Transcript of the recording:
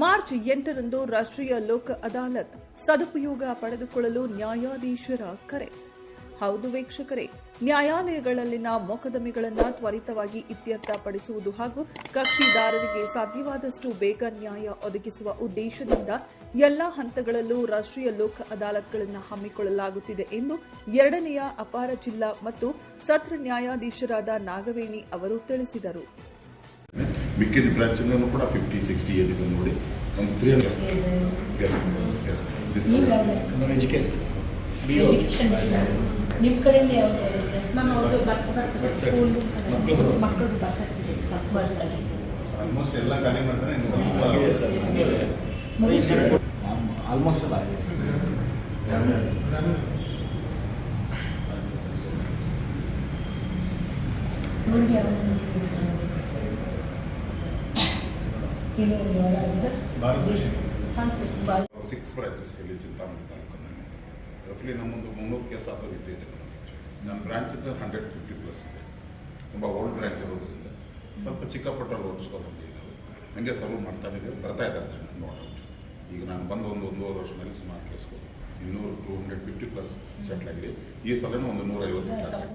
March ಎಂಟರಂದು ರಾಷ್ಟ್ರೀಯ ಲೋಕ ಅದಾಲತ್ ಸದುಪಯೋಗ ಪಡೆದುಕೊಳ್ಳಲು ನ್ಯಾಯಾಧೀಶರ ಕರೆ. ಹೌದು ವೀಕ್ಷಕರೇ, ನ್ಯಾಯಾಲಯಗಳಲ್ಲಿನ ಮೊಕದ್ದಮೆಗಳನ್ನು ತ್ವರಿತವಾಗಿ ಇತ್ಯರ್ಥಪಡಿಸುವುದು ಹಾಗೂ ಕಕ್ಷಿದಾರರಿಗೆ ಸಾಧ್ಯವಾದಷ್ಟು ಬೇಗ ನ್ಯಾಯ ಒದಗಿಸುವ ಉದ್ದೇಶದಿಂದ ಎಲ್ಲಾ ಹಂತಗಳಲ್ಲೂ ರಾಷ್ಟ್ರೀಯ ಲೋಕ ಅದಾಲತ್ಗಳನ್ನು ಹಮ್ಮಿಕೊಳ್ಳಲಾಗುತ್ತಿದೆ ಎಂದು ಎರಡನೆಯ ಅಪಾರ ಜಿಲ್ಲಾ ಮತ್ತು ಸತ್ರ ನ್ಯಾಯಾಧೀಶರಾದ ನಾಗವೇಣಿ ಅವರು ತಿಳಿಸಿದರು. ಮಿಕ್ಕಿದ ಬ್ರಾಂಚಲ್ಲೂ ಕೂಡ ಫಿಫ್ಟಿ ಸಿಕ್ಸ್ಟಿ ಇದೆ ನೋಡಿ. ಒಂದು ತ್ರೀ ಹಂಡ್ರೆಡ್ ದಿಸ್ ಎಜುಕೇಶನ್ ನಿಮ್ಮ ಕಡೆಯಿಂದ ಯಾವ್ದು ಬರುತ್ತೆ? ಮ್ಯಾಮ್ ಅವ್ರದ್ದು ಬರ್ತ್ ಬರ್ತ್ ಸ್ಕೂಲ್ certificate. ಮಕ್ಳದ್ದು birth ಮಕ್ಕಳದ್ದು birth certificates birth certificates almost ಎಲ್ಲ ಖಾಲಿ ಮಾಡ್ತಾರೆ ಸ್ವಲ್ಪ ಆಲ್ಮೋಸ್ಟ್ ಎಲ್ಲ ಆಗಿದೆ ಸಿಕ್ಸ್ ಬ್ರಾಂಚಸ್ ಇಲ್ಲಿ ಚಿಂತಾಮಣಿ ತಾಲೂಕಿನಲ್ಲಿ ರಫ್ಲಿ ನಮ್ಮೊಂದು ಮುನ್ನೂರು ಕೇಸ್ ಆದರೂ ಇದ್ದಿದೆ ನನ್ನ ಬ್ರಾಂಚ್ ಇದ್ದ ಹಂಡ್ರೆಡ್ ಫಿಫ್ಟಿ ಪ್ಲಸ್ ಇದೆ. ತುಂಬ ಓಲ್ಡ್ ಬ್ರಾಂಚ್ ಇರೋದ್ರಿಂದ ಸ್ವಲ್ಪ ಚಿಕ್ಕ ಪುಟ್ಟ ಲೋಡ್ಸ್ಗಳು ಹಂಗೆ ಇದ್ದಾವೆ ಹಂಗೆ ಸರ್ವ್ ಮಾಡ್ತಾನೆ ಬರ್ತಾ ಇದ್ದಾರೆ ಜನ ನೋಡೋದು ಈಗ ನಾನು ಬಂದು ಒಂದು ಒಂದೂವರೆ ವರ್ಷದಲ್ಲಿ ಸುಮಾರು ಕೇಸ್ಗಳು ಇನ್ನೂರು two hundred fifty plus settle ಆಗಿದೆ ಈ ಸಲನೂ ಒಂದು ನೂರೈವತ್ತು